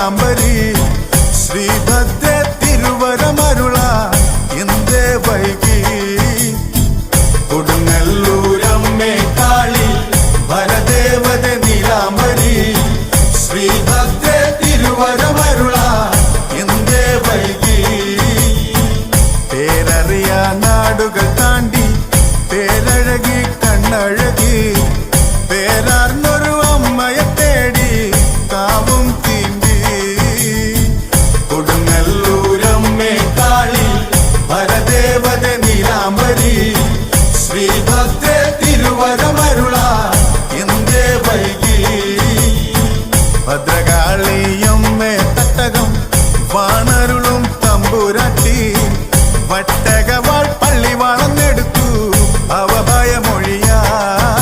പീതാംബരി ശ്രീഭദ്ര തിരുവരമരുള എന്തേ വൈകി. കൊടുങ്ങല്ലൂരമ്മേ കാളി ഭരദേവത നീലാംബരി ശ്രീഭദ്ര തിരുവരമരുള എന്തേ വൈകി. പേരറിയാ നാടുകൾ താണ്ടി പേരഴകി കണ്ണഴകി കന്യാമടി ശ്രീഭദ്രെ തിരുവരമരുള എന്തേ വൈകി. ഭദ്രകാളിയമ്മേ തട്ടകം വാണരുളും തമ്പുരട്ടി വട്ടക